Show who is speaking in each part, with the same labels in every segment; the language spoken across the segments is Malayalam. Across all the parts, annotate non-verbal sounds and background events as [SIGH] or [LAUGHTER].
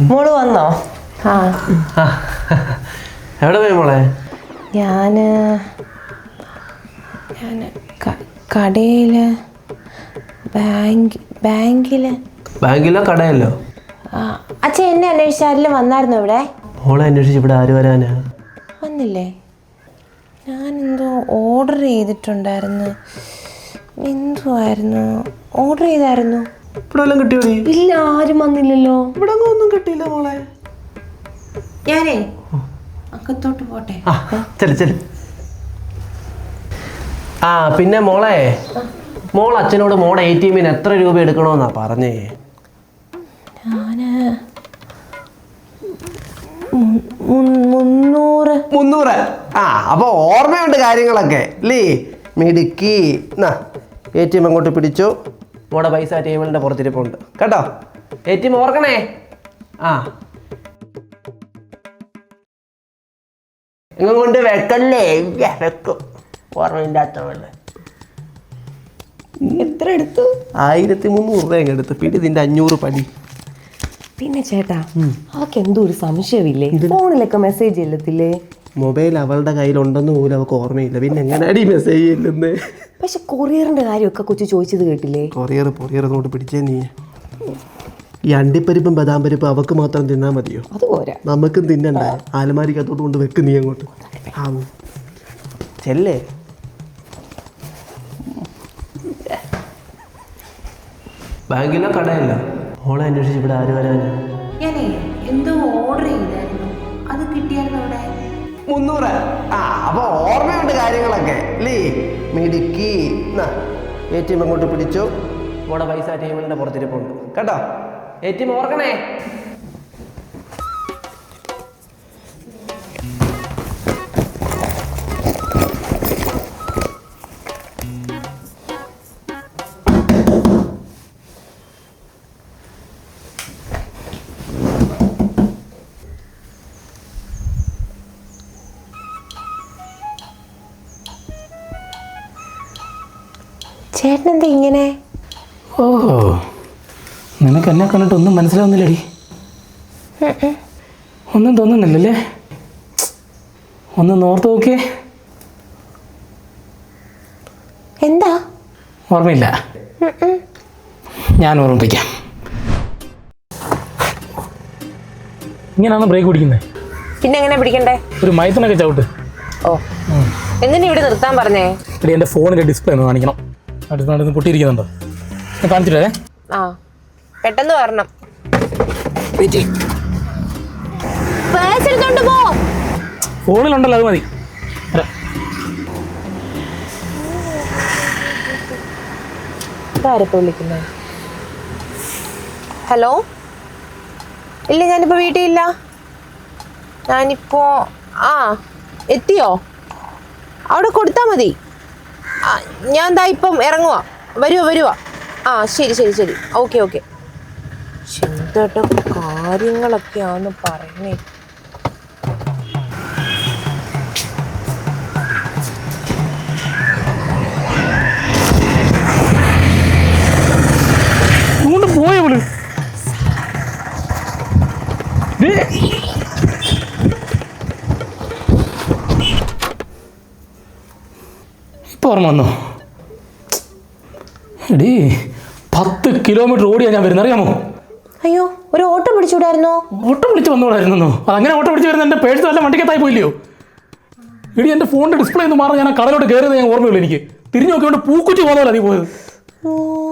Speaker 1: മോൾ വന്നോ? ആ.
Speaker 2: എവിടെ പോയി മോളെ?
Speaker 1: ഞാൻ ഞാൻ കടയിൽ ബാങ്ക് ബാങ്കിൽ
Speaker 2: ബാങ്കിലോ കടയല്ലോ
Speaker 1: ആ. അച്ഛൻ എന്നെ അന്വേഷിച്ചാരിലും വന്നായിരുന്നു ഇവിടെ?
Speaker 2: മോളെ അന്വേഷിച്ച് ഇവിടെ ആര് വരാനാ?
Speaker 1: വന്നില്ലേ? ഞാൻ എന്തോ ഓർഡർ ചെയ്തിട്ടുണ്ടായിരുന്നു. എന്തുവായിരുന്നു? ഓർഡർ ചെയ്തായിരുന്നു.
Speaker 2: ഇവിടെ കിട്ടിയോ
Speaker 1: ഇല്ല ആരും വന്നില്ലല്ലോ.
Speaker 2: ഇവിടെ ഒന്നും കിട്ടിയില്ല മോളെ.
Speaker 1: ഞാനേ അക്കത്തോട്ട് പോട്ടെ.
Speaker 2: ചെൽ ചെൽ. ആ പിന്നെ മോളെ മോൾ അച്ഛനോട് മോളെ എ ടി എമ്മിന് എത്ര രൂപ എടുക്കണമെന്നാ പറഞ്ഞേ.
Speaker 1: മുന്നൂറ്.
Speaker 2: മുന്നൂറ്. ആ അപ്പോൾ ഓർമ്മയുണ്ട് കാര്യങ്ങളൊക്കെ അല്ലേ? മിടുക്കി. എ ടി എം അങ്ങോട്ട് പിടിച്ചു. നമ്മുടെ പൈസ ടേബിളിന്റെ പുറത്തിരിപ്പുണ്ട്. കേട്ടോ? എ ടി എം ഓർക്കണേ? ആ. ഇങ്ങ് കൊണ്ട് വെക്കല്ലേ വെക്കും. ഓർമ്മയില്ലാത്തവല്ലേ
Speaker 1: എത്ര എടുത്തു?
Speaker 2: ആയിരത്തി മുന്നൂറ് രൂപ എടുത്തു. പിടി നിന്റെ അഞ്ഞൂറ് പടി.
Speaker 1: പിന്നെ ചേട്ടാ അവക്ക് എന്തോ ഒരു സംശയമില്ലേ? ഫോണിലൊക്കെ മെസ്സേജ് ചെല്ലത്തില്ലേ?
Speaker 2: മൊബൈൽ അവളുടെ കയ്യിലുണ്ടെന്ന് പോലും അവൾക്ക് ഓർമ്മയില്ല. പിന്നെ എങ്ങനെയാടി മെസ്സേജ് ചെല്ലുന്നേ?
Speaker 1: പക്ഷെ കൊറിയറിന്റെ കാര്യമൊക്കെ കൊച്ചു ചോദിച്ചത് കേട്ടില്ലേ?
Speaker 2: കൊറിയർ കൊറിയർ അങ്ങോട്ട് പിടിച്ചേ നീ. ഈ അണ്ടിപ്പരിപ്പും ബദാം പരിപ്പും അവക്ക് മാത്രം തിന്നാൻ മതിയോ?
Speaker 1: അത് പോരാ.
Speaker 2: നമുക്കും തിന്നണ്ട? ആലമാരിക്കകത്തോട്ട് കൊണ്ട് വെക്ക് നീ അങ്ങോട്ട്. ആ ചെല്ലേ? ബാങ്കിലോ കടയല്ലോ മോളെ അന്വേഷിച്ച് ഇവിടെ ആര് വരാൻ?
Speaker 1: ഞാനേ എന്തോ ഓർഡർ ചെയ്തായിരുന്നു. അത് കിട്ടിയായിരുന്നു അവിടെ.
Speaker 2: മുന്നൂറ്? ആ അപ്പൊ ഓർമ്മയുണ്ട് കാര്യങ്ങളൊക്കെ. അല്ലേ മിടുക്കി. എ ടി എം അങ്ങോട്ട് പിടിച്ചു. മോടെ പൈസ ടീമിന്റെ പുറത്തിരിപ്പുണ്ട്. കേട്ടോ എ ടി എം ഓർക്കണേ.
Speaker 1: ചേട്ടൻ എന്താ ഇങ്ങനെ?
Speaker 3: ഓ നിനക്ക് എന്നെ കണ്ടിട്ട് ഒന്നും മനസ്സിലാവുന്നില്ലടി. ഒന്നും തോന്നുന്നില്ലല്ലേ? ഒന്ന് നോർത്ത് നോക്കിയേ.
Speaker 1: എന്താ?
Speaker 3: ഓർമ്മയില്ല. ഞാൻ ഓർമ്മിപ്പിക്കാം. ഇങ്ങനെയാണ് ബ്രേക്ക് പിടിക്കുന്നത്
Speaker 1: പിന്നെ എങ്ങനെ പിടിക്കണ്ടേ?
Speaker 3: ഒരു മയത്തിനൊക്കെ ചവിട്ട്.
Speaker 1: ഓ. എന്തിനാ ഇവിടെ നിർത്താൻ പറഞ്ഞേ?
Speaker 3: എന്റെ ഫോണിന്റെ ഡിസ്പ്ലേ ഒന്ന് കാണിക്കണം. അടുത്ത് നടന്ന് പൊട്ടിയിരിക്കുന്നുണ്ടോ. ഞാൻ കാണിച്ചിട്ടേ.
Speaker 1: ആ പെട്ടെന്ന് വരണം. പേഴ്സ് എടുത്തോണ്ട് പോ.
Speaker 3: ഫോണിലുണ്ടല്ലോ അത് മതി.
Speaker 1: ഇതാരപ്പോ വിളിക്കുന്നത് ഹലോ? ഇല്ല ഞാനിപ്പോ വീട്ടിൽ ഇല്ല. ഞാനിപ്പോ ആ എത്തിയോ? അവിടെ കൊടുത്താ മതി. ഞാൻ എന്താ ഇപ്പം ഇറങ്ങുവാ. വരുവോ വരുവോ. ആ ശരി ശരി ശരി. Okay okay. എന്തോട്ടോ കാര്യങ്ങളൊക്കെയാന്ന് പറയുന്നേ.
Speaker 3: വന്നോ. എടി പത്ത് കിലോമീറ്റർ ഓടിയാ ഞാൻ വരുന്നത് അറിയാമോ?
Speaker 1: അയ്യോ ഒരു ഓട്ടം പിടിച്ചുവിടായിരുന്നു?
Speaker 3: ഓട്ടം വിളിച്ച് വന്നോളായിരുന്നോ അതങ്ങനെ ഓട്ടം പിടിച്ച് വരുന്ന എന്റെ പേഴ്സ് വല്ല വണ്ടിക്കത്തായി പോയില്ലയോ? എടി എന്റെ ഫോണിന്റെ ഡിസ്പ്ലേ ഒന്ന് മാറി ഞാൻ ആ കടലോട്ട് കയറിയത് ഞാൻ ഓർമ്മയുള്ളൂ എനിക്ക്. തിരിഞ്ഞു നോക്കിയോണ്ട് പൂക്കുറ്റി പോകുന്നതല്ല നീ പോയത്.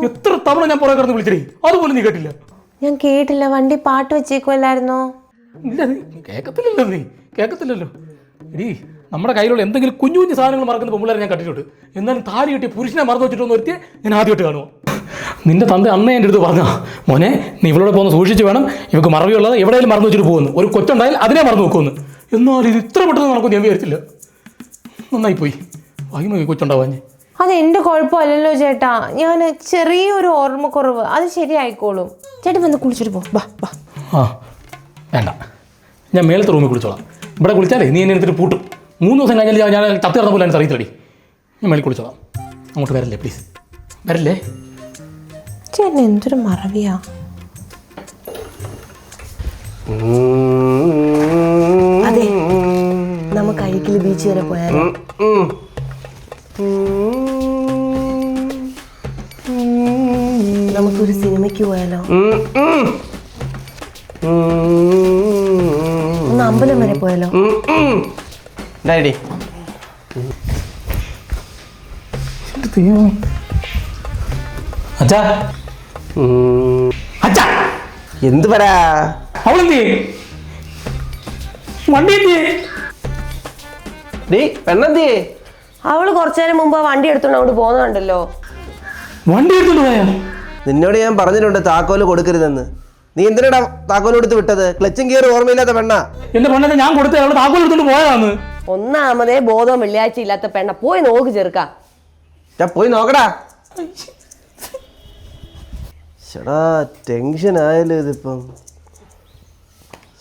Speaker 3: എത്ര തവണ ഞാൻ പുറകെ കിടന്ന് വിളിച്ചേ അതുപോലും നീ കേട്ടില്ല.
Speaker 1: ഞാൻ കേട്ടില്ല വണ്ടി പാട്ട് വെച്ചേക്കുമല്ലായിരുന്നോ
Speaker 3: ഇല്ല നീ കേൾക്കത്തില്ലല്ലോ നീ. കേൾക്കത്തില്ലല്ലോ എടീ നമ്മുടെ കയ്യിലുള്ള എന്തെങ്കിലും കുഞ്ഞു കുഞ്ഞു സാധനങ്ങൾ മറക്കുന്ന പെമ്പിള്ളേരെ ഞാൻ കണ്ടിട്ടുണ്ട്. എന്നാലും താലി കെട്ടി പുരുഷനെ മറന്നു വെച്ചിട്ടൊന്ന് ഒരുത്തിയെ ഞാൻ ആദ്യമായിട്ട് കാണുമോ നിന്റെ തന്ത അന്നേ എന്റെ അടുത്ത് പറഞ്ഞാ മോനെ നീ ഇവളോട് പോകുന്ന സൂക്ഷിച്ച് വേണം. ഇവക്ക് മറവിയുള്ളത് എവിടെയെങ്കിലും മറന്നു വെച്ചിട്ട് പോകുന്നു. ഒരു കൊച്ചുണ്ടായാൽ അതിനെ മറന്നു വെക്കുമെന്ന്. എന്നാൽ ഇത് ഇത്ര പെട്ടെന്ന് നടക്കും ഞാൻ വിചാരിച്ചില്ല. നന്നായി പോയി വായി കൊച്ചുണ്ടാവാൻ
Speaker 1: അത് എന്റെ കുഴപ്പമല്ലല്ലോ ചേട്ടാ. ഞാൻ ചെറിയൊരു ഓർമ്മക്കുറവ്. അത് ശരിയായിക്കോളും. ചേട്ടൻ വന്ന് കുളിച്ചിട്ട് പോ. ബാ ബാ.
Speaker 3: ആ വേണ്ട. ഞാൻ മേലത്തെ റൂമിൽ കുളിച്ചോളാം. ഇവിടെ കുളിച്ചാലേ നീ എന്നെ എടുത്തിട്ട് പൂട്ടും. മൂന്ന് ദിവസം കഴിഞ്ഞാൽ ഞാൻ- തത്ത് കിടന്ന പോലെ എനിക്ക് അറിയത്തില്ലടി ഞാൻ മേളിൽ കുളിച്ചോളാം അങ്ങോട്ട് വരല്ലേ പ്ലീസ് വരല്ലേ?
Speaker 1: ചേട്ടൻ എന്തൊരു മറവിയാ. അതെ നമുക്ക് അഴിക്കൽ ബീച്ച് വരെ പോയാലോ. നമുക്കൊരു സിനിമയ്ക്ക് പോയാലോ. ഒന്ന് അമ്പലം വരെ പോയാലോ.
Speaker 2: ഡാഡി.
Speaker 3: അച്ഛാ. അച്ഛാ.
Speaker 2: എന്ത് പറയാ
Speaker 3: അവളെന്തേ വണ്ടി
Speaker 2: ഡീ പെണ്ണെന്തിയേ?
Speaker 1: അവൾ കുറച്ചു നേരം മുമ്പ് വണ്ടി എടുത്തോണ്ട് അങ്ങോട്ട് പോകുന്നുണ്ടല്ലോ
Speaker 3: വണ്ടി എടുത്തോണ്ട് പോയാ?
Speaker 2: നിന്നോട് ഞാൻ പറഞ്ഞിട്ടുണ്ട് താക്കോൽ കൊടുക്കരുതെന്ന്. നീ എന്തിനാ താക്കോൽ കൊടുത്ത് വിട്ടത്? ക്ലച്ചും ഗിയർ ഓർമ്മയില്ലാത്ത പെണ്ണ.
Speaker 3: എന്റെ പെണ്ണെ ഞാൻ കൊടുത്തു അവളെ താക്കോൽ എടുത്തോണ്ട് പോയതാന്ന്.
Speaker 1: ഒന്നാമതേ ബോധം വെള്ളിയാഴ്ച ഇല്ലാത്ത പെണ്ണ പോയി നോക്ക് ചെറുക്ക.
Speaker 2: പോയി നോക്കടാ. ചേടാ ടെൻഷൻ ആയല്ലോ ഇതിപ്പം.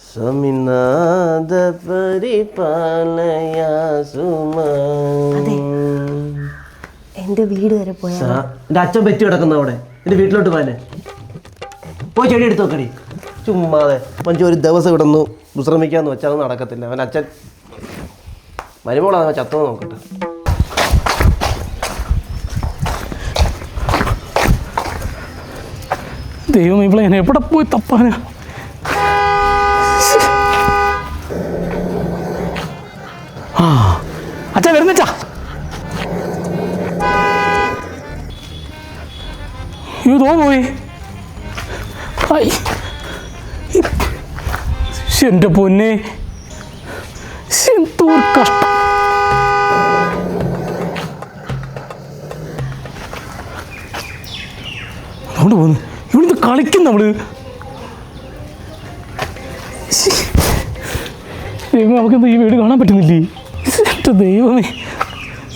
Speaker 2: സ്വാമിനാഥ പരിപാലയാ സുമാ.
Speaker 1: അതെ. എന്റെ വീട് വരെ പോയാ
Speaker 2: എന്റെ അച്ഛൻ പറ്റി കിടക്കുന്ന അവിടെ. എന്റെ വീട്ടിലോട്ട് പോകാനെ പോയി ചെടി എടുത്ത് നോക്കടി. ചുമ്മാതെ. മഞ്ചു ഒരു ദിവസം കിടന്നു വിശ്രമിക്കാന്ന് വെച്ചാൽ നടക്കത്തില്ല. അവൻ അച്ഛൻ മരുമോളാ ചത്തത് നോക്കട്ടെ.
Speaker 3: ദൈവം ഇവിടെ ഞാൻ എവിടെ പോയി തപ്പാനാ? ആ അച്ഛാ വരുന്നച്ചാ ഇതോ പോയി. ഐ. ശ്ശെ, എന്റെ പൊന്നെ. ശ്ശേ. ദൈവമേ ഈ വീട് കാണാൻ പറ്റുന്നില്ലേ? ദൈവമേ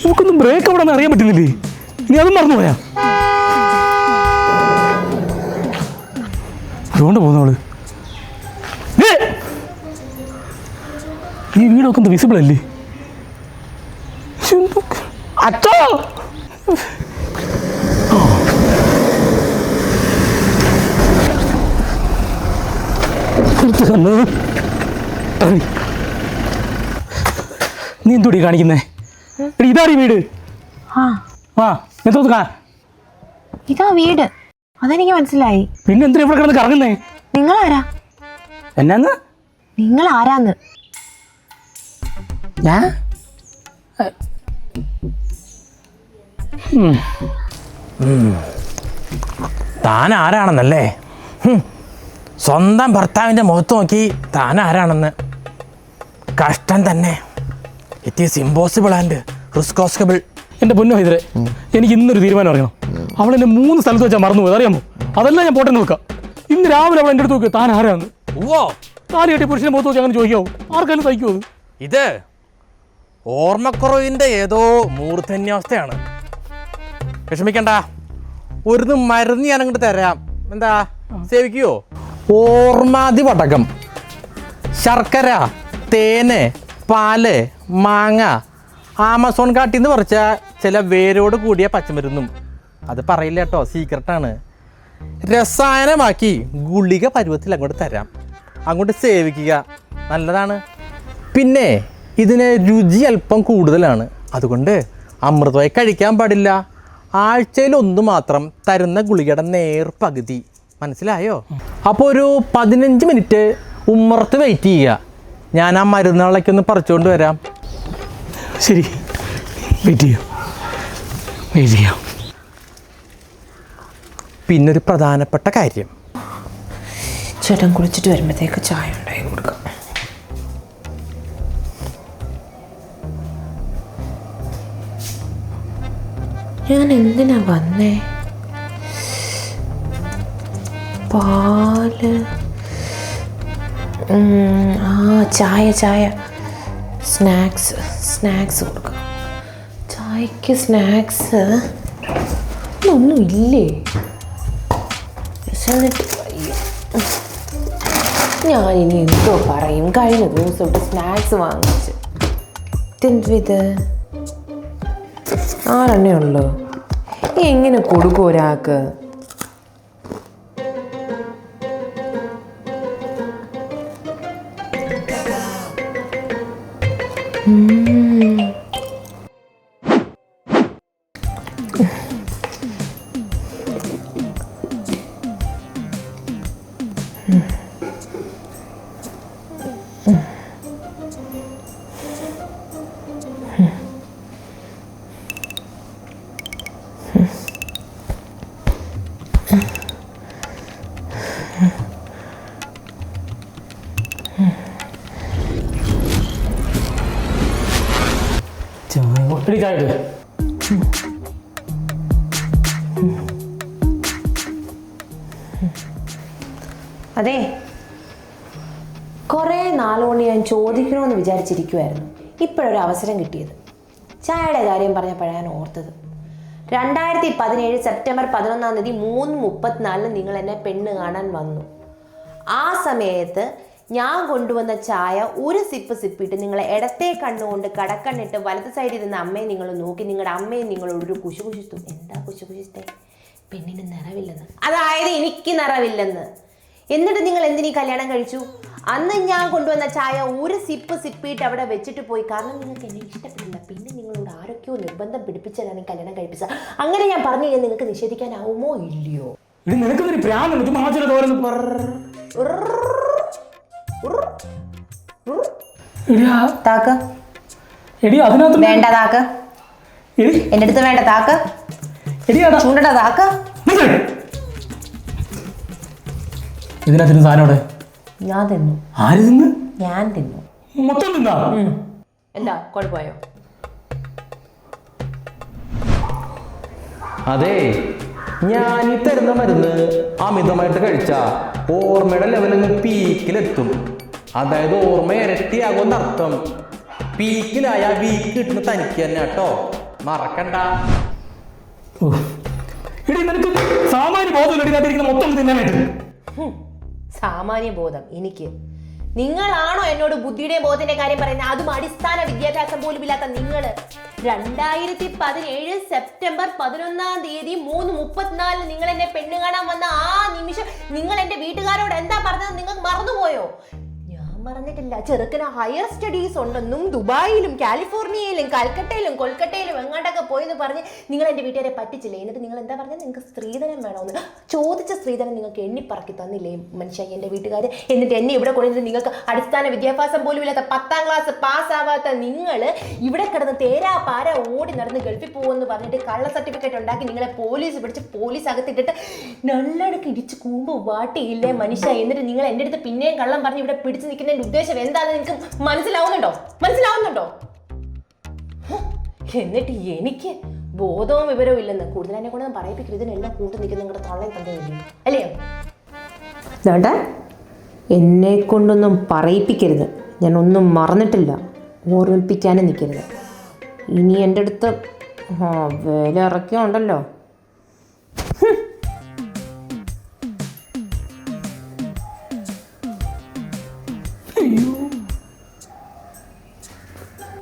Speaker 3: നമുക്കൊന്നും ബ്രേക്ക് അവിടെ നിന്ന് അറിയാൻ പറ്റുന്നില്ലേ? ഇനി അതും മറന്നുപോയാ അതുകൊണ്ട് പോകുന്നവൾ! ഈ വീടൊക്കെ എന്താ വിസിബിൾ അല്ലേ ശ്ശെ, എന്തോ- അച്ഛാ തന്നു നീ എന്തുടി കാണിക്കുന്നേ? ഇതാടി വീട്.
Speaker 4: ആ.
Speaker 3: ആ എന്തോ കാ
Speaker 4: ഇതാ വീട്. അതെനിക്ക് മനസ്സിലായി.
Speaker 3: പിന്നെ എന്തിനാ ഇവിടെ കിടന്ന് കറങ്ങുന്നേ?
Speaker 4: നിങ്ങൾ ആരാ
Speaker 3: എന്നാന്ന്
Speaker 4: നിങ്ങൾ ആരാന്ന്
Speaker 3: ഞാൻ
Speaker 5: താൻ ആരാണെന്നല്ലേ. സ്വന്തം ഭർത്താവിന്റെ മുഖത്ത് നോക്കി താൻ ആരാണെന്ന്. കഷ്ടം തന്നെ. ഇറ്റ് ഈസ് ഇമ്പോസിബിൾ ആൻഡ് റിസ്കോസ്കബിൾ
Speaker 3: എന്റെ പൊന്നു ഹൈദരെ എനിക്ക് ഇന്നൊരു തീരുമാനം അറിയണം. അവൾ എന്നെ മൂന്ന് സ്ഥലത്ത് വെച്ചാൽ മറന്നുപോയത് അറിയാമോ? അതെല്ലാം ഞാൻ പോട്ടെ നോക്കാം ഇന്ന് രാവിലെ അവൾ എന്റെ അടുത്ത് നോക്കുക താൻ ആരാന്ന്
Speaker 5: ഓ
Speaker 3: താലി കെട്ടി പുരുഷനെ മുഖത്ത് നോക്കി അങ്ങനെ ചോദിക്കാവോ? ആർക്കാലും തയ്ക്കുമോ അത്?
Speaker 5: ഇത് ഓർമ്മക്കുറവിന്റെ ഏതോ മൂർധന്യാവസ്ഥയാണ്. വിഷമിക്കണ്ട. ഒരു മരുന്ന് ഞാൻ അങ്ങോട്ട് തരാം. എന്താ സേവിക്കുവോ? ഓർമാതി വടകം ശർക്കര തേന് പാൽ മാങ്ങ ആമസോൺ കാട്ടിൽ നിന്ന് പറിച്ച ചില വേരോട് കൂടിയ പച്ചമരുന്നും. അത് പറയില്ല കേട്ടോ സീക്രട്ടാണ് രസായനമാക്കി ഗുളിക പരുവത്തിൽ അങ്ങോട്ട് തരാം. അങ്ങോട്ട് സേവിക്കുക. നല്ലതാണ്. പിന്നെ ഇതിന് രുചി അല്പം കൂടുതലാണ്. അതുകൊണ്ട് അമൃതമായി കഴിക്കാൻ പാടില്ല. ആഴ്ചയിൽ ഒന്ന് മാത്രം തരുന്ന ഗുളികയുടെ നേർ പകുതി മനസ്സിലായോ? അപ്പോൾ ഒരു പതിനഞ്ച് മിനിറ്റ് ഉമ്മറത്ത് വെയിറ്റ് ചെയ്യുക. ഞാൻ ആ മരുന്നുകളൊക്കെ ഒന്ന് പറിച്ചുകൊണ്ട് വരാം.
Speaker 3: ശരി. വെയിറ്റ് ചെയ്യാം. വെയിറ്റ് ചെയ്യാം.
Speaker 5: പിന്നൊരു പ്രധാനപ്പെട്ട കാര്യം.
Speaker 1: ചേട്ടൻ കുളിച്ചിട്ട് വരുമ്പോഴത്തേക്ക് ചായ ഉണ്ടായി കൊടുക്കാം. ഞാൻ എന്തിനാ വന്നേ? പാൽ. ആ ചായ ചായ. സ്നാക്സ് സ്നാക്സ് കൊടുക്കാം. ചായക്ക് സ്നാക്സ്? ഒന്നും ഇല്ലേ ഞാൻ ഇനി എന്തോ പറയും. കഴിഞ്ഞ ദിവസം തൊട്ട് സ്നാക്സ് വാങ്ങിച്ച്. ഇതെന്തു ഇത്? ആറെണ്ണേ ഉള്ളൂ എങ്ങനെ കൊടുക്കും ഒരാൾക്ക്? ചോദിക്കണമെന്ന് വിചാരിച്ചിരിക്കുമായിരുന്നു ഇപ്പോഴൊരു അവസരം കിട്ടിയത്. ചായയുടെ കാര്യം പറഞ്ഞപ്പോഴാണ് ഓർത്തത്. രണ്ടായിരത്തി പതിനേഴ് സെപ്റ്റംബർ പതിനൊന്നാം തീയതി മൂന്ന് മുപ്പത്തിനാലിന് നിങ്ങൾ എന്നെ പെണ്ണ് കാണാൻ വന്നു. ആ സമയത്ത് ഞാൻ കൊണ്ടുവന്ന ചായ ഒരു സിപ്പ് സിപ്പിട്ട് നിങ്ങളെ ഇടത്തെ കണ്ണുകൊണ്ട് കടക്കണ്ണിട്ട് വലത്ത് സൈഡിൽ ഇരുന്ന അമ്മയെ നിങ്ങൾ നോക്കി നിങ്ങളുടെ അമ്മയെ നിങ്ങൾ ഒരു കുശു കുശിത്തു എന്താ കുശു കുശിത്തേ പെണ്ണിന് നിറവില്ലെന്ന്. അതായത് എനിക്ക് നിറവില്ലെന്ന്. എന്നിട്ട് നിങ്ങൾ എന്തിനീ കല്യാണം കഴിച്ചു? അന്ന് ഞാൻ കൊണ്ടുവന്ന ചായ ഒരു സിപ്പ് സിപ്പിട്ട് അവിടെ വെച്ചിട്ട് പോയി. കാരണം നിങ്ങൾക്ക് എന്നെ ഇഷ്ടപ്പെടില്ല. പിന്നെ നിങ്ങളോട് ആരൊക്കെയോ നിർബന്ധം പിടിപ്പിച്ചതാണ് കല്യാണം കഴിപ്പിച്ചത്. അങ്ങനെ ഞാൻ പറഞ്ഞു കഴിഞ്ഞാൽ നിങ്ങൾക്ക് നിഷേധിക്കാനാവുമോ ഇല്ലയോ?
Speaker 3: നിനക്കൊരു ചുമ്മാ എടി ആ-
Speaker 1: താക്ക്.
Speaker 3: എടി അതിനകത്ത്
Speaker 1: വേണ്ട. താക്ക്. എന്റെ അടുത്ത് വേണ്ട താക്ക്.
Speaker 3: എടി.
Speaker 1: ചൂണ്ടട താക്ക്.
Speaker 3: നിക്ക്. ഇതിനകത്തിന് സാധനം അവിടെ?
Speaker 1: ഞാൻ തിന്നു.
Speaker 3: ആര് തിന്ന്?
Speaker 1: ഞാൻ തിന്നു.
Speaker 3: മൊത്തം തിന്നാ?
Speaker 1: എന്താ കുഴപ്പമായോ
Speaker 5: അതെ ഞാൻ ഈ തരുന്ന മരുന്ന് അമിതമായിട്ട് കഴിച്ച ഓർമ്മയുടെ ലെവലങ്ങ് പീക്കിലെത്തും അതായത് ഓർമ്മ ഇരട്ടിയാകുന്ന അർത്ഥം പീക്കിലായ വീക്ക് കിട്ടുന്ന തനിക്ക് തന്നെ കേട്ടോ. മറക്കണ്ട.
Speaker 3: ഇടി നിനക്ക് സാമാന്യ ബോധമില്ല മൊത്തം തിന്നാനായിട്ട്
Speaker 1: സാമാന്യ ബോധം എനിക്ക്. നിങ്ങളാണോ എന്നോട് ബുദ്ധിയുടെ ബോധത്തിന്റെ കാര്യം പറയുന്നത്? അതും അടിസ്ഥാന വിദ്യാഭ്യാസം പോലും ഇല്ലാത്ത നിങ്ങൾ രണ്ടായിരത്തി പതിനേഴ് സെപ്റ്റംബർ പതിനൊന്നാം തീയതി മൂന്ന് മുപ്പത്തിനാലിന് നിങ്ങൾ എന്നെ പെണ്ണ് കാണാൻ വന്ന ആ നിമിഷം നിങ്ങൾ എന്റെ വീട്ടുകാരോട് എന്താ പറഞ്ഞത്? നിങ്ങൾക്ക് മറന്നുപോയോ? ഞാൻ പറഞ്ഞിട്ടില്ല. ചെറുക്കന് ഹയർ സ്റ്റഡീസ് ഉണ്ടെന്നും ദുബായിലും കാലിഫോർണിയയിലും കൽക്കട്ടയിലും കൊൽക്കട്ടയിലും എങ്ങാണ്ടൊക്കെ പോയെന്ന് പറഞ്ഞ് നിങ്ങൾ എന്റെ വീട്ടുകാരെ പറ്റിച്ചില്ലേ? എന്നിട്ട് നിങ്ങൾ എന്താ പറഞ്ഞത് നിങ്ങൾക്ക് സ്ത്രീധനം വേണമെന്ന്. ചോദിച്ച സ്ത്രീധനം നിങ്ങൾക്ക് എണ്ണിപ്പറക്കി തന്നില്ലേ മനുഷ്യ എന്റെ വീട്ടുകാർ എന്നിട്ട് എന്നെ ഇവിടെ കൊണ്ടുവന്നിട്ട് നിങ്ങൾക്ക് അടിസ്ഥാന വിദ്യാഭ്യാസം പോലും ഇല്ലാത്ത പത്താം ക്ലാസ് പാസ്സാവാത്ത നിങ്ങൾ ഇവിടെ കിടന്ന് തേരാ പാര ഓടി നടന്ന് ഗൾഫിൽ പോകുമെന്ന് പറഞ്ഞിട്ട് കള്ള സർട്ടിഫിക്കറ്റ് ഉണ്ടാക്കി നിങ്ങളെ പോലീസ് പിടിച്ച് പോലീസ് അകത്തിട്ടിട്ട് നല്ലടക്ക് ഇടിച്ച് കൂമ്പ് വാട്ടിയില്ലേ മനുഷ്യ? എന്നിട്ട് നിങ്ങൾ എന്റെ അടുത്ത് പിന്നെയും കള്ളം പറഞ്ഞ് ഇവിടെ പിടിച്ച് നിൽക്കുന്നതിന്റെ ഉദ്ദേശം എന്താണെന്ന് നിങ്ങൾക്ക് മനസ്സിലാവുന്നുണ്ടോ? മനസ്സിലാവുന്നുണ്ടോ? എന്നിട്ട് എനിക്ക് ബോധവും വിവരവും ഇല്ലെന്ന് കൂടുതൽ എന്നെ കൊണ്ട് പറയിപ്പിക്കരുത്. ഇതിനെല്ലാം കൂട്ടി നിൽക്കുന്ന നിങ്ങളുടെ തള്ളയും തന്തയില്ലേ അല്ലയോ? വേണ്ട. എന്നെ കൊണ്ടൊന്നും പറയിപ്പിക്കരുത്. ഞാൻ ഒന്നും മറന്നിട്ടില്ല. ഓർമ്മിപ്പിക്കാനും നിൽക്കരുത്. ഇനി എന്റെ അടുത്ത് ആ വേല ഇറക്കിയുണ്ടല്ലോ.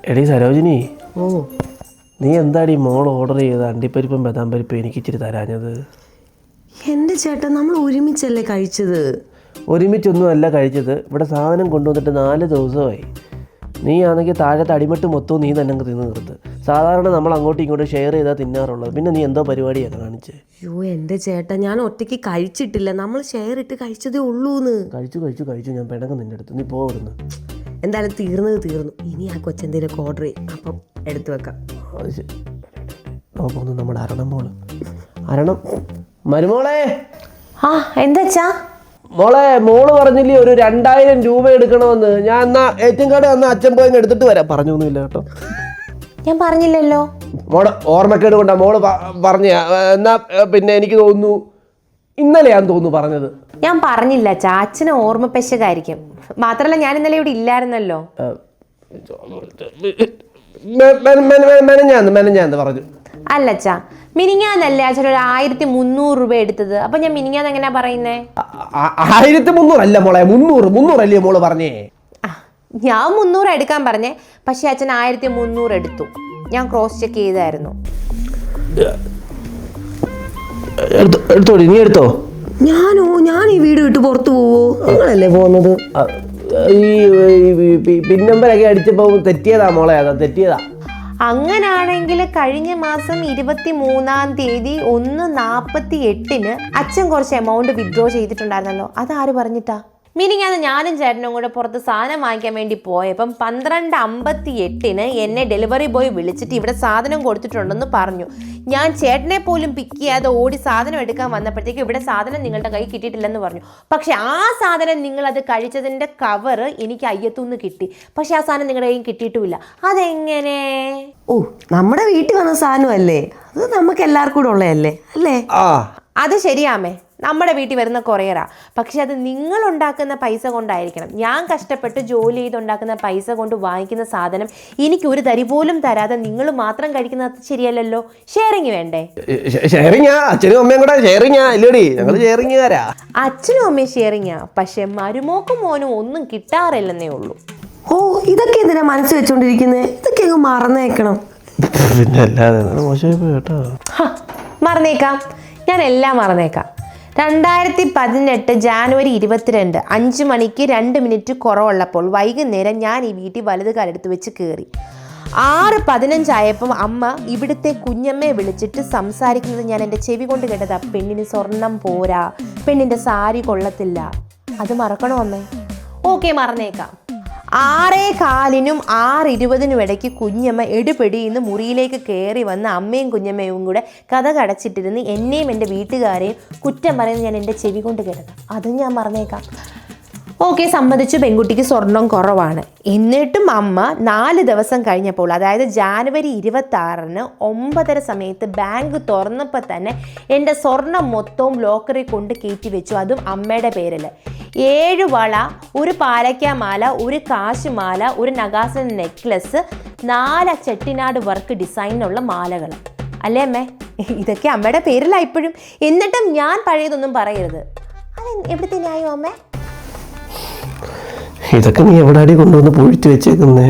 Speaker 2: എടി സരോജിനി.
Speaker 1: ഓ.
Speaker 2: നീ എന്താടി മോൾ ഓർഡർ ചെയ്ത അണ്ടിപ്പരിപ്പും ബദാം പരിപ്പും എനിക്ക് ഇച്ചിരി തരാഞ്ഞത്.
Speaker 1: എന്റെ ചേട്ടൻ നമ്മൾ ഒരുമിച്ചല്ലേ കഴിച്ചത്?
Speaker 2: ഒരുമിച്ചൊന്നും അല്ല കഴിച്ചത്. ഇവിടെ സാധനം കൊണ്ടുവന്നിട്ട് നാല് ദിവസമായി. നീ ആണെങ്കിൽ താഴത്തെ അടിമട്ട് മൊത്തവും നീ തന്നെ തിന്ന് നിർത്ത്. സാധാരണ നമ്മൾ അങ്ങോട്ടും ഇങ്ങോട്ടും ഷെയർ ചെയ്താൽ തിന്നാറുള്ളത്. പിന്നെ നീ എന്തോ പരിപാടിയാണ് കാണിച്ച്.
Speaker 1: അയ്യോ എന്റെ ചേട്ടൻ ഞാൻ ഒറ്റയ്ക്ക് കഴിച്ചിട്ടില്ല. നമ്മൾ ഷെയർ ഇട്ട് കഴിച്ചതേ ഉള്ളൂന്ന്.
Speaker 2: കഴിച്ചു കഴിച്ചു കഴിച്ചു. ഞാൻ പിണങ്ങും നിന്റെ അടുത്ത്. നീ പോ ഇവിടുന്ന്
Speaker 1: എന്തായാലും തീർന്നത് തീർന്നു. ഇനി ആ കൊച്ചെന്തേലൊക്കെ ഓർഡർ ചെയ്യും അപ്പം എടുത്തു വെക്കാം.
Speaker 2: നോക്കുന്നു നമ്മുടെ അരണം മോൾ. അരണം മരുമോളെ?
Speaker 1: ആ എന്താച്ചാ
Speaker 2: മോളെ മോൾ പറഞ്ഞില്ലേ ഒരു രണ്ടായിരം രൂപ എടുക്കണമെന്ന്. ഞാൻ എന്നാ എ ടി എം കാർഡ് അന്ന് അച്ഛൻ പോയി എടുത്തിട്ട് വരാം. പറഞ്ഞൊന്നുമില്ല കേട്ടോ.
Speaker 1: ഞാൻ പറഞ്ഞില്ലല്ലോ.
Speaker 2: മോളെ ഓർമ്മക്കേട് കൊണ്ടാ മോൾ പറഞ്ഞ. എന്നാ പിന്നെ എനിക്ക് തോന്നുന്നു ഇന്നലെയാന്ന് തോന്നുന്നു പറഞ്ഞത്.
Speaker 1: ഞാൻ പറഞ്ഞില്ല ചാച്ചന് ഓർമ്മ പെശകായിരിക്കും മാത്രല്ല ഞാൻ ഇന്നലെ ഇവിടെ ഇല്ലായിരുന്നല്ലോ.
Speaker 2: മെനഞ്ഞാന്ന് മെനഞ്ഞാന്ന് പറഞ്ഞു.
Speaker 1: അല്ലച്ചാ മിനിങ്ങാന്നല്ലേ അച്ഛൻ ഒരു ആയിരത്തി മുന്നൂറ് രൂപ എടുത്തത്? അപ്പൊ ഞാൻ മിനിങ്ങാന്ന് എങ്ങനെയാ പറയുന്നേ?
Speaker 2: ആയിരത്തി മുന്നൂറല്ല മോളെ മുന്നൂറ് മുന്നൂറല്ലേ മോൾ പറഞ്ഞേ.
Speaker 1: ഞാൻ മുന്നൂറ് എടുക്കാൻ പറഞ്ഞേ പക്ഷെ അച്ഛൻ ആയിരത്തി മുന്നൂറ് എടുത്തു. ഞാൻ ക്രോസ് ചെക്ക് ചെയ്തായിരുന്നു.
Speaker 2: എടുത്തോടി നീ എടുത്തോ?
Speaker 6: ഞാനോ? ഞാൻ ഈ വീട് വിട്ട് പുറത്തു പോവോ? നിങ്ങളല്ലേ പോകുന്നത്?
Speaker 2: ഈ പിൻ നമ്പരൊക്കെ അടിച്ചപ്പോ തെറ്റിയതാ മോളെ അതാ തെറ്റിയതാ.
Speaker 1: അങ്ങനാണെങ്കിൽ കഴിഞ്ഞ മാസം ഇരുപത്തി മൂന്നാം തീയതി ഒന്ന് നാൽപ്പത്തി എട്ടിന് അച്ഛൻ കുറച്ച് എമൗണ്ട് വിഡ്രോ ചെയ്തിട്ടുണ്ടായിരുന്നല്ലോ. അതാര് പറഞ്ഞിട്ടാ? മീനിങ് ഞാനും ചേട്ടനും കൂടെ പുറത്ത് സാധനം വാങ്ങിക്കാൻ വേണ്ടി പോയപ്പം പന്ത്രണ്ട് അമ്പത്തി എട്ടിന് എന്നെ ഡെലിവറി ബോയ് വിളിച്ചിട്ട് ഇവിടെ സാധനം കൊടുത്തിട്ടുണ്ടെന്ന് പറഞ്ഞു. ഞാൻ ചേട്ടനെ പോലും പിക്ക് ചെയ്യാതെ ഓടി സാധനം എടുക്കാൻ വന്നപ്പോഴത്തേക്കും ഇവിടെ സാധനം നിങ്ങളുടെ കൈ കിട്ടിയിട്ടില്ലെന്ന് പറഞ്ഞു. പക്ഷെ ആ സാധനം നിങ്ങൾ അത് കഴിച്ചതിന്റെ കവർ എനിക്ക് അയ്യത്തുനിന്ന് കിട്ടി. പക്ഷെ ആ സാധനം നിങ്ങളുടെ കയ്യിൽ കിട്ടിയിട്ടുമില്ല. അതെങ്ങനെ?
Speaker 6: ഓ നമ്മുടെ വീട്ടിൽ വന്ന സാധനമല്ലേ? അത് നമുക്ക് എല്ലാവർക്കും കൂടെ ഉള്ളതല്ലേ? അല്ലേ?
Speaker 2: ആ.
Speaker 1: അത് ശരിയാമേ. നമ്മുടെ വീട്ടിൽ വരുന്ന കുറേറാ പക്ഷേ അത് നിങ്ങൾ ഉണ്ടാക്കുന്ന പൈസ കൊണ്ടായിരിക്കണം. ഞാൻ കഷ്ടപ്പെട്ട് ജോലി ചെയ്തുണ്ടാക്കുന്ന പൈസ കൊണ്ട് വാങ്ങിക്കുന്ന സാധനം എനിക്ക് ഒരു തരി പോലും തരാതെ നിങ്ങൾ മാത്രം കഴിക്കുന്നത് ശരിയല്ലല്ലോ. ഷെയറിങ് വേണ്ടേ?
Speaker 2: ഷെയറിങ്ങാ? അച്ഛനും അമ്മയും കൂടെ ഇല്ലടി.
Speaker 1: അച്ഛനും അമ്മയും ഷെയറിങ്ങാ. പക്ഷെ മരുമോക്കും മോനും ഒന്നും കിട്ടാറില്ലെന്നേ ഉള്ളൂ.
Speaker 6: ഓ ഇതൊക്കെ എന്തിനാ മനസ്സ് വെച്ചോണ്ടിരിക്കുന്നത് ഇതൊക്കെ അങ്ങ് മറന്നേക്കണം.
Speaker 2: പിന്നെ അല്ലാതെ മോശമായി പോയി കേട്ടോ.
Speaker 1: മറന്നേക്കാം. ഞാൻ എല്ലാം മറന്നേക്കാം. രണ്ടായിരത്തി പതിനെട്ട് ജാനുവരി ഇരുപത്തിരണ്ട് അഞ്ച് മണിക്ക് രണ്ട് മിനിറ്റ് കുറവുള്ളപ്പോൾ വൈകുന്നേരം ഞാൻ ഈ വീട്ടിൽ വലത് കാലെടുത്ത് വെച്ച് കയറി ആറ് പതിനഞ്ചായപ്പം അമ്മ ഇവിടുത്തെ കുഞ്ഞമ്മയെ വിളിച്ചിട്ട് സംസാരിക്കുന്നത് ഞാൻ എന്റെ ചെവി കൊണ്ട് കേട്ടതാ പെണ്ണിന് സ്വർണം പോരാ പെണ്ണിന്റെ സാരി കൊള്ളത്തില്ല. അത് മറക്കണോ അമ്മേ? ഓക്കെ മറന്നേക്കാം. ആറേ കാലിനും ആറ് ഇരുപതിനും ഇടയ്ക്ക് കുഞ്ഞമ്മ എടുപിടിയിന്ന് മുറിയിലേക്ക് കയറി വന്ന് അമ്മയും കുഞ്ഞമ്മയും കൂടെ കഥ കടച്ചിട്ടിരുന്ന് എന്നെയും എന്റെ വീട്ടുകാരെയും കുറ്റം പറയുന്നത് ഞാൻ എന്റെ ചെവി കൊണ്ട് കേട്ടത് അതും ഞാൻ മറന്നേക്കാം. ഓക്കെ സമ്മതിച്ചു. പെൺകുട്ടിക്ക് സ്വർണം കുറവാണ്. എന്നിട്ടും അമ്മ നാല് ദിവസം കഴിഞ്ഞപ്പോൾ അതായത് ജാനുവരി ഇരുപത്തി ഒമ്പതര സമയത്ത് ബാങ്ക് തുറന്നപ്പോൾ തന്നെ എന്റെ സ്വർണം മൊത്തവും ലോക്കറിൽ കൊണ്ട് കയറ്റി വെച്ചു. അതും അമ്മയുടെ പേരിൽ. ഏഴ് വള ഒരു പാലക്കാമാല ഒരു കാശുമാല ഒരു നഗാസൻ നെക്ലസ് നാല് ചെട്ടിനാട് വർക്ക് ഡിസൈനുള്ള മാലകൾ. അല്ലേ അമ്മേ? ഇതൊക്കെ അമ്മയുടെ പേരിലാണ് ഇപ്പോഴും. എന്നിട്ടും ഞാൻ പഴയതൊന്നും പറയരുത്. അത് എവിടുത്തെ ന്യായോ അമ്മേ?
Speaker 2: ഇതൊക്കെ നീ എവിടെ അടി കൊണ്ടുവന്ന് പൊഴിച്ചു വെച്ചേക്കുന്നേ?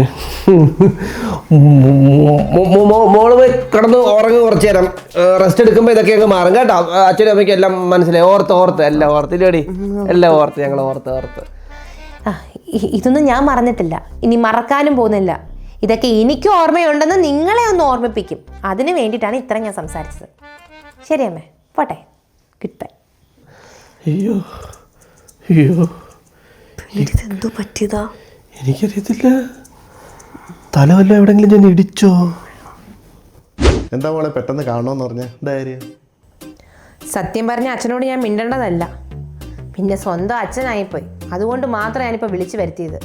Speaker 2: മോൾ പോയി കിടന്ന് ഉറങ്ങി കുറച്ച് നേരം. റെസ്റ്റ് എടുക്കുമ്പോൾ ഇതൊക്കെ അങ്ങ് മാറും കേട്ടോ. അച്ഛനും അമ്മയ്ക്കും എല്ലാം മനസ്സിലായി. ഓർത്ത് ഓർത്ത് എല്ലാം ഓർത്തില്ലേടി എല്ലാം ഓർത്ത് ഞങ്ങൾ ഓർത്ത് ഓർത്ത്.
Speaker 1: ഇതൊന്നും ഞാൻ മറന്നിട്ടില്ല. ഇനി മറക്കാനും പോകുന്നില്ല. ഇതൊക്കെ എനിക്ക് ഓർമ്മയുണ്ടെന്ന് നിങ്ങളെ ഒന്ന് ഓർമ്മിപ്പിക്കും. അതിന് വേണ്ടിയിട്ടാണ് ഇത്ര ഞാൻ സംസാരിച്ചത്. ശരി അമ്മേ പോട്ടെ. ഗുഡ് ബൈ
Speaker 2: അയ്യോ അയ്യോ.
Speaker 6: പറ്റിയതാ?
Speaker 2: എനിക്കറിയത്തില്ല. തല വല്ല എവിടെങ്കിലും ഞാൻ ഇടിച്ചോ?
Speaker 7: എന്താ മോളെ പെട്ടെന്ന് കാണണമെന്ന് പറഞ്ഞ?
Speaker 1: സത്യം പറഞ്ഞ അച്ഛനോട് ഞാൻ മിണ്ടേണ്ടതല്ല. പിന്നെ സ്വന്തം അച്ഛനായിപ്പോയി. അതുകൊണ്ട് മാത്രം ഞാനിപ്പോൾ വിളിച്ചു വരുത്തിയത്.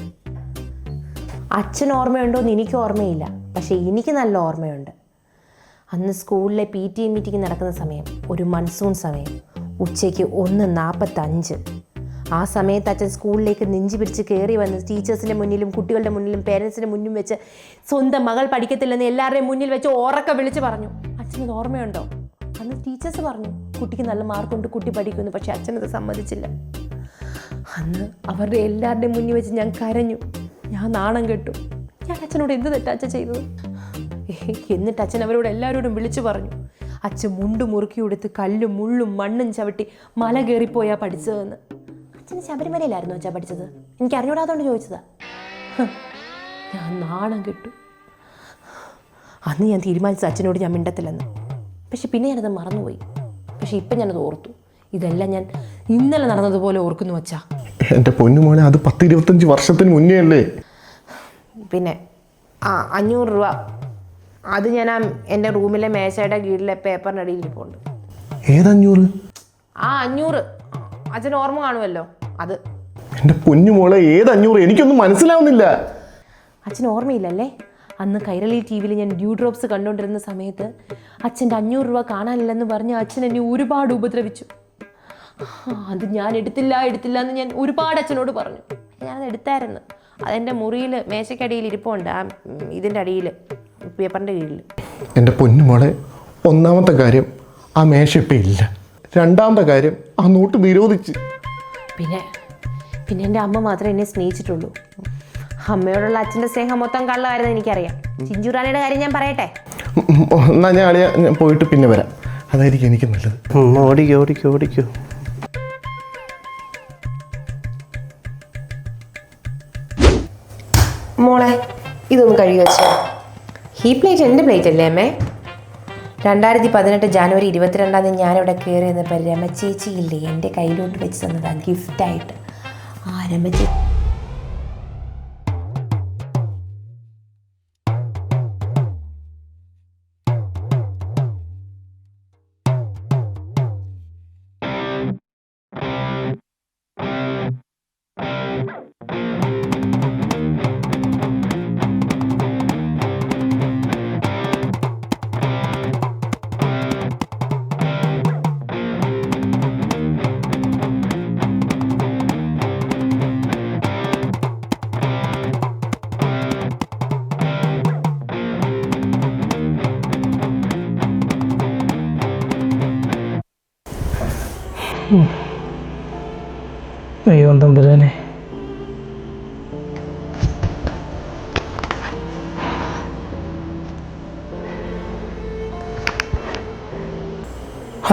Speaker 1: അച്ഛൻ ഓർമ്മയുണ്ടോ എന്ന് എനിക്ക് ഓർമ്മയില്ല. പക്ഷേ എനിക്ക് നല്ല ഓർമ്മയുണ്ട്. അന്ന് സ്കൂളിലെ പി ടി എ മീറ്റിംഗ് നടക്കുന്ന സമയം ഒരു മൺസൂൺ സമയം ഉച്ചയ്ക്ക് ഒന്ന് നാൽപ്പത്തഞ്ച് ആ സമയത്ത് അച്ഛൻ സ്കൂളിലേക്ക് നെഞ്ചി പിടിച്ച് കയറി വന്ന് ടീച്ചേഴ്സിന്റെ മുന്നിലും കുട്ടികളുടെ മുന്നിലും പേരൻസിന്റെ മുന്നിലും വെച്ച് സ്വന്തം മകൾ പഠിക്കത്തില്ലെന്ന് എല്ലാവരുടെയും മുന്നിൽ വെച്ച് ഉറക്കെ വിളിച്ച് പറഞ്ഞു. അച്ഛനത് ഓർമ്മയുണ്ടോ? അന്ന് ടീച്ചേഴ്സ് പറഞ്ഞു കുട്ടിക്ക് നല്ല മാർക്കുണ്ട് കുട്ടി പഠിക്കുന്നു പക്ഷേ അച്ഛനത് സമ്മതിച്ചില്ല. അന്ന് അവരുടെ എല്ലാവരുടെയും മുന്നിൽ വെച്ച് ഞാൻ കരഞ്ഞു. ഞാൻ നാണം കെട്ടു. ഞാൻ അച്ഛനോട് എന്ത് തെറ്റാ അച്ഛൻ ചെയ്തത് എന്നിട്ട് അച്ഛൻ അവരോട് എല്ലാവരോടും വിളിച്ചു പറഞ്ഞു. അച്ഛൻ മുണ്ടും മുറുക്കി കൊടുത്ത് കല്ലും മുള്ളും മണ്ണും ചവിട്ടി മല കയറിപ്പോയാ പഠിച്ചതെന്ന്. അച്ഛന് ശബരിമലയിലായിരുന്നു അച്ഛാ പഠിച്ചത്? എനിക്ക് അറിഞ്ഞൂടാത്തോണ്ട് ചോദിച്ചതാ. ഞാൻ നാണം കെട്ടു. അന്ന് ഞാൻ തീരുമാനിച്ചത് അച്ഛനോട് ഞാൻ മിണ്ടത്തില്ലെന്ന്. പക്ഷെ പിന്നെ ഞാനത് മറന്നുപോയി. പക്ഷെ ഇപ്പം ഞാനത് ഓർത്തു. ഇതെല്ലാം ഞാൻ ഇന്നലെ നടന്നതുപോലെ ഓർക്കുന്നു
Speaker 7: അച്ഛാ. എന്റെ പൊന്നുമോനെ അത് പത്ത് ഇരുപത്തഞ്ച് വർഷത്തിന് മുന്നേ അല്ലേ?
Speaker 1: പിന്നെ ആ അഞ്ഞൂറ് രൂപ. അത് ഞാൻ ആ എന്റെ റൂമിലെ മേശയുടെ കീഴിലെ പേപ്പറിനടിയിൽ ഇരിപ്പുണ്ട്.
Speaker 7: ഏതഞ്ഞൂറ്?
Speaker 1: ആ അഞ്ഞൂറ്. അച്ഛൻ ഓർമ്മ കാണുമല്ലോ. അത്.
Speaker 7: എന്റെ പൊന്നു ഏത് അഞ്ഞൂറ്? എനിക്കൊന്നും മനസ്സിലാവുന്നില്ല.
Speaker 1: അച്ഛൻ ഓർമ്മയില്ലല്ലേ? അന്ന് കൈരളി ടി വിയിൽ ഞാൻ ഡ്യൂ ഡ്രോപ്സ് കണ്ടുകൊണ്ടിരുന്ന സമയത്ത് അച്ഛന്റെ അഞ്ഞൂറ് രൂപ കാണാനില്ലെന്ന് പറഞ്ഞ് അച്ഛൻ എന്നെ ഒരുപാട് ഉപദ്രവിച്ചു. അത് ഞാൻ എടുത്തില്ല എടുത്തില്ല എന്ന് ഞാൻ ഒരുപാട് അച്ഛനോട് പറഞ്ഞു. ഞാനത് എടുത്തായിരുന്നു. അതെന്റെ മുറിയിൽ മേശക്കടിയിൽ ഇരിപ്പുണ്ട് ആ ഇതിന്റെ അടിയിൽ പേപ്പറിന്റെ കീഴിൽ.
Speaker 7: എന്റെ പൊന്നുമോളെ ഒന്നാമത്തെ കാര്യം ആ മേശ ഇപ്പം ഇല്ല. രണ്ടാമത്തെ കാര്യം ആ നോട്ട് നിരോധിച്ച്.
Speaker 1: പിന്നെ പിന്നെ എന്റെ അമ്മ മാത്രമേ എന്നെ സ്നേഹിച്ചിട്ടുള്ളൂ. അമ്മയോടുള്ള അച്ഛന്റെ സ്നേഹം മൊത്തം കള്ളമായിരുന്നു എനിക്കറിയാം. ചിഞ്ചുറാണിയുടെ കാര്യം ഞാൻ പറയട്ടെ?
Speaker 7: എന്നാ ഞാൻ അളിയ ഞാൻ പോയിട്ട് പിന്നെ വരാം. അതായിരിക്കും എനിക്ക് നല്ലത്.
Speaker 2: ഓടിക്കോ ഓടിക്കോ ഓടിക്കോ.
Speaker 1: മോളെ ഇതൊന്ന് കഴുകി വെച്ചോ. ഈ പ്ലേറ്റ് എന്റെ പ്ലേറ്റ് അല്ലേ അമ്മേ? രണ്ടായിരത്തി പതിനെട്ട് ജാനുവരി ഇരുപത്തിരണ്ടാം തീയതി ഞാനിവിടെ കയറി വന്നപ്പോൾ രമ ചേച്ചി ഇല്ലേ? എന്റെ കയ്യിലോട്ട് വെച്ച് തന്നതാണ് ഗിഫ്റ്റായിട്ട് ആ രമ ചേച്ചി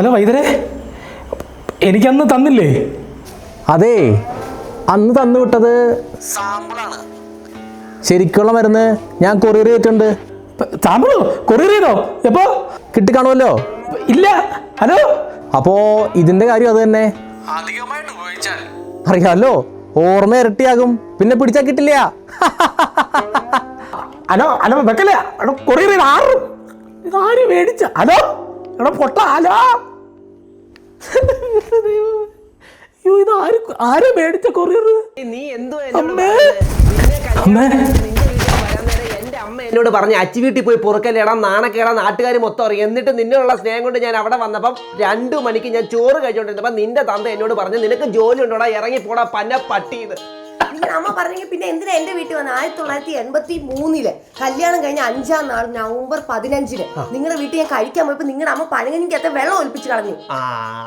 Speaker 3: ഹലോ വൈദ്യരെ. എനിക്കന്ന് തന്നില്ലേ?
Speaker 5: അതെ അന്ന് തന്നു വിട്ടത് ശരിക്കുള്ള മരുന്ന് ഞാൻ കൊറിയർ ചെയ്തിട്ടുണ്ട്.
Speaker 3: സാമ്പിളോ? കൊറിയർ ചെയ്തോ? എപ്പോ?
Speaker 5: കിട്ടിക്കാണുമല്ലോ?
Speaker 3: ഇല്ല. ഹലോ?
Speaker 5: അപ്പോ ഇതിന്റെ കാര്യം അത് തന്നെ. അറിയാലോ ഓർമ്മ ഇരട്ടിയാകും. പിന്നെ പിടിച്ചാ കിട്ടില്ല.
Speaker 3: ഹലോ ഹലോ വെക്കല്ലേ? കൊറിയർ ചെയ്ത് ആറ്. ഇതാരും മേടിച്ച? ഹലോ? എടാ പൊട്ട ഹലോ? [LAUGHS] അയ്യോ ഇത് ആര് ആര് മേടിച്ച കൊറിയർ?
Speaker 2: നീ എന്തോ
Speaker 3: അമ്മേ. അമ്മേ.
Speaker 2: എന്നോട് പറഞ്ഞു അച്ചി വീട്ടിൽ പോയി പുറക്കല്ലേടാ നാണക്കേടാ നാട്ടുകാർ മൊത്തം അറിയാം. എന്നിട്ട് നിന്നുള്ള സ്നേഹം കൊണ്ട് ഞാൻ അവിടെ വന്നപ്പം രണ്ടു മണിക്ക് ഞാൻ ചോറ് കഴിച്ചോണ്ടിരുന്നപ്പം നിന്റെ തന്ത എന്നോട് പറഞ്ഞു നിനക്ക് ജോലി ഉണ്ടോടാ ഇറങ്ങി പോടാ പന്ന പട്ടിന്ന്
Speaker 6: നിങ്ങളുടെ അമ്മ പറഞ്ഞെങ്കിൽ പിന്നെ എന്തിനാ എന്റെ വീട്ടിൽ വന്ന? ആയിരത്തി തൊള്ളായിരത്തി എൺപത്തി മൂന്നിൽ കല്യാണം കഴിഞ്ഞ അഞ്ചാം നാൾ നവംബർ പതിനഞ്ചിൽ നിങ്ങളുടെ വീട്ടിൽ ഞാൻ കഴിക്കാൻ പോയപ്പോ നിങ്ങളുടെ അമ്മ പഴങ്ങനിക്കകത്ത് വെള്ളം ഒലിപ്പിച്ച് കളഞ്ഞു.
Speaker 2: ആ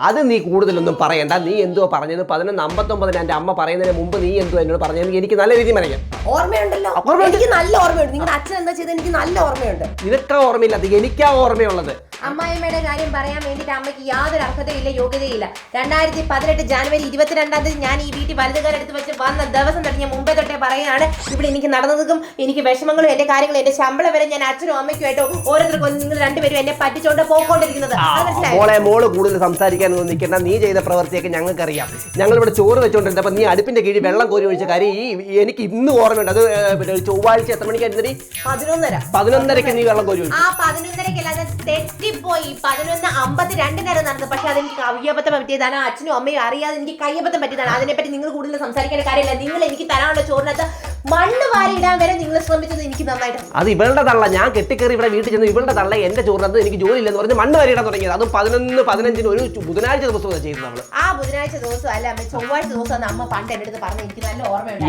Speaker 2: അത് നീ കൂടുതലൊന്നും പറയണ്ട. നീ എന്തോ പറഞ്ഞത്? പതിനൊന്ന് അമ്പത്തൊമ്പതിന് എന്റെ അമ്മ പറയുന്നതിന് മുമ്പ് നീ എന്തോ എന്നോട് പറഞ്ഞത്? എനിക്ക് നല്ല രീതിയിൽ പറയാം.
Speaker 6: ഓർമ്മയുണ്ടല്ലോ.
Speaker 2: ഓർമ്മയുണ്ട്.
Speaker 6: എനിക്ക് നല്ല ഓർമ്മയുണ്ട്. നിങ്ങളുടെ അച്ഛൻ എന്താ ചെയ്തത്? എനിക്ക് നല്ല ഓർമ്മയുണ്ട്.
Speaker 2: നിനക്കാ ഓർമ്മയില്ലാത്ത എനിക്കാ ഓർമ്മയുള്ളത്.
Speaker 1: അമ്മായിമ്മയുടെ കാര്യം പറയാൻ വേണ്ടിയിട്ട് അമ്മയ്ക്ക് യാതൊരു അർഹതയില്ല യോഗ്യതയില്ല. രണ്ടായിരത്തി പതിനെട്ട് ജാനുവരി ഇരുപത്തിരണ്ടാം തീയതി ഞാൻ ഈ വീട്ടിൽ വലുതുകാരെടുത്ത് വെച്ച് വന്ന ദിവസം തൊട്ട് ഞാൻ മുമ്പേ തൊട്ടേ പറയുകയാണ് ഇവിടെ എനിക്ക് നടന്നതും എനിക്ക് വിഷമങ്ങളും എന്റെ കാര്യങ്ങളും എന്റെ ശമ്പളം വരെ ഞാൻ അച്ഛനും അമ്മയ്ക്കുമായിട്ട് ഓരോരുത്തർക്കും നിങ്ങൾ രണ്ടുപേരും എന്നെ പറ്റിച്ചോണ്ട് പോയിക്കൊണ്ടിരിക്കുന്നത്.
Speaker 2: മോളെ മോൾ കൂടുതൽ സംസാരിക്കാനൊന്നും നിൽക്കേണ്ട. നീ ചെയ്ത പ്രവൃത്തിയൊക്കെ ഞങ്ങൾക്കറിയാം. ഞങ്ങൾ ഇവിടെ ചോറ് വെച്ചോണ്ടിരുന്നത് അപ്പൊ നീ അടുപ്പിന്റെ കീഴിൽ വെള്ളം കോരി ഒഴിച്ച കാര്യം ഈ എനിക്ക് ഇന്ന് ഓർമ്മയുണ്ട്. അത് പിന്നെ ചൊവ്വാഴ്ച എത്ര മണിക്കായിരുന്നു
Speaker 6: പതിനൊന്നര.
Speaker 2: പതിനൊന്നരക്ക് നീ വെള്ളം കോരി ഒഴിച്ചു.
Speaker 1: ആ പതിനൊന്നരക്കല്ലാതെ തെറ്റിപ്പോയി പതിനൊന്ന് അമ്പത്തി രണ്ടിനായിരുന്നു നടന്നത്. പക്ഷെ അതെനിക്ക് കയ്യബദ്ധം പറ്റിയതാണ്. അച്ഛനും അമ്മയും അറിയാതെ എനിക്ക് കയ്യബദ്ധം പറ്റിയതാണ്. അതിനെപ്പറ്റി നിങ്ങൾ കൂടുതൽ സംസാരിക്കേണ്ട കാര്യമില്ല. നിങ്ങൾ എനിക്ക് തരാനുള്ള ചോറിനകത്ത് മണ്ണ് വാരി ഇടാൻ വരെ നിങ്ങൾ ശ്രമിച്ചത് എനിക്ക് നന്നായിട്ട്
Speaker 2: അത് ഇവളുടെ തള്ള. ഞാൻ കെട്ടിക്കറി ഇവിടെ വീട്ടിൽ ചെന്ന് ഇവളുടെ തള്ള എന്റെ ചോറിനകത്ത് എനിക്ക് ജോലി ഇല്ലെന്ന് പറഞ്ഞ് മണ്ണ് വരിയിടാൻ തുടങ്ങിയത്. അതും പതിനൊന്ന് പതിനഞ്ചിന് ഒരു ബുധനാഴ്ച ദിവസം ചെയ്തത് അവൾ.
Speaker 1: ആ ബുധനാഴ്ച ദിവസം അല്ല അമ്മ ചൊവ്വാഴ്ച ദിവസം അമ്മ പണ്ട് എന്റെ അടുത്ത് പറഞ്ഞു എനിക്ക് നല്ല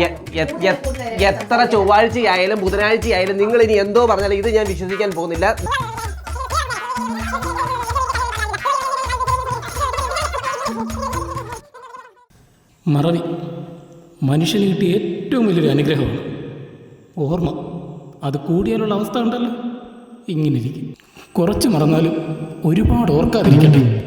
Speaker 2: എ- എത്ര ചൊവ്വാഴ്ചയായാലും ബുധനാഴ്ചയായാലും നിങ്ങൾ ഇനി എന്തോ പറഞ്ഞാലും ഇത് ഞാൻ വിശ്വസിക്കാൻ പോകുന്നില്ല.
Speaker 3: മറവി. മനുഷ്യന് കിട്ടിയ ഏറ്റവും വലിയൊരു അനുഗ്രഹമാണ് ഓർമ്മ. അത് കൂടിയാലുള്ള അവസ്ഥ ഉണ്ടല്ലോ. ഇങ്ങനെ ഇരിക്കും. കുറച്ച് മറന്നാലും ഒരുപാട് ഓർക്കാതിരിക്കട്ടെ.